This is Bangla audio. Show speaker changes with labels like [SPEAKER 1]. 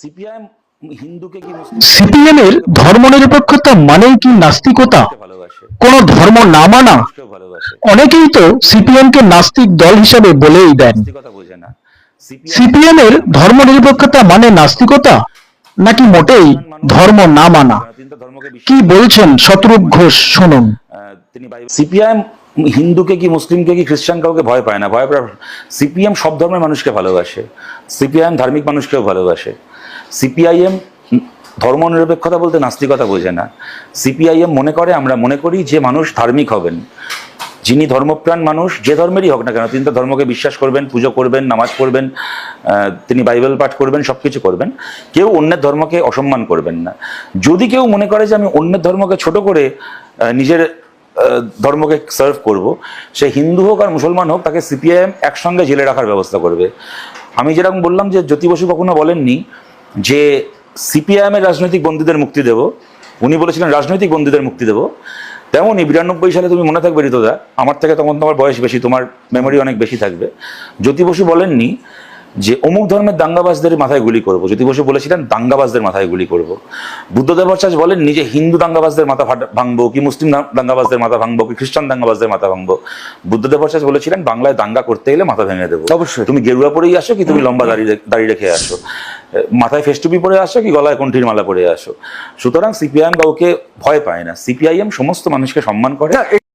[SPEAKER 1] সিপিআইএম হিন্দুকে কি মুসলিম
[SPEAKER 2] সিপিএম এর ধর্মনিরপেক্ষতা মানেই কি নাস্তিকতা? কোন ধর্ম না মানা অনেকেই তো সিপিএম কে নাস্তিক দল হিসেবে বলেই দেন। সিপিএম এর ধর্মনিরপেক্ষতা মানে নাস্তিকতা নাকি মোটেই ধর্ম না মানা? কি বলছেন শতরূপ ঘোষ? শুনুন।
[SPEAKER 1] তিনি সিপিআইএম হিন্দুকে কি মুসলিমকে কি খ্রিস্টান কাউকে ভয় পায় না? ভয় পায় সিপিএম সব ধর্মের মানুষকে ভালোবাসে। সিপিআইএম ধার্মিক মানুষকেও ভালোবাসে। সিপিআইএম ধর্মনিরপেক্ষতা বলতে নাস্তিকতা বোঝে না। সিপিআইএম মনে করে, আমরা মনে করি যে মানুষ ধার্মিক হবেন। যিনি ধর্মপ্রাণ মানুষ, যে ধর্মেরই হোক না কেন, তিনি তো ধর্মকে বিশ্বাস করবেন, পুজো করবেন, নামাজ পড়বেন তিনি বাইবেল পাঠ করবেন সব কিছু করবেন। কেউ অন্যের ধর্মকে অসম্মান করবেন না। যদি কেউ মনে করে যে আমি অন্যের ধর্মকে ছোট করে নিজের ধর্মকে সার্ভ করব, সে হিন্দু হোক আর মুসলমান হোক, তাকে সিপিআইএম একসঙ্গে জেলে রাখার ব্যবস্থা করবে। আমি যেরকম বললাম যে জ্যোতি বসু কখনো বলেননি যে সিপিআইএমের রাজনৈতিক বন্দীদের মুক্তি দেব, উনি বলেছিলেন, রাজনৈতিক বন্দীদের মুক্তি দেব। তেমনই বিরানব্বই সালে তুমি মনে থাকবে, ঋতুদা, আমার থেকে তখন তোমার বয়স বেশি, তোমার মেমোরি অনেক বেশি থাকবে। জ্যোতি বসু বলেননি যে অমুক ধর্মের দাঙ্গাবাজদের মাথায় গুলি করব। জ্যোতি বসু বলেছিলেন দাঙ্গাবাজদের মাথায় গুলি করব। বুদ্ধদেব ভট্টাচার্য বলেননি যে হিন্দু দাঙ্গাবাজদের মাথা ভাঙবো কি মুসলিম দাঙ্গাবাজদের মাথা ভাঙবো কি খ্রিস্টান দাঙ্গাবাজদের মাথা ভাঙবো? বুদ্ধদেব ভট্টাচার্য বলেছিলেন বাংলায় দাঙ্গা করতে এলে মাথা ভেঙে দেবো।
[SPEAKER 3] অবশ্যই।
[SPEAKER 1] তুমি গেরুয়া পরেই আসো কি তুমি লম্বা দাড়ি রে- দাড়ি রেখে আসো? মাথায় ফেস্টুপি পরে আসো কি গলায় কণ্ঠির মালা পরে আসো? সুতরাং সিপিআইএম কাউকে ভয় পায় না। সিপিআইএম সমস্ত মানুষকে সম্মান করে।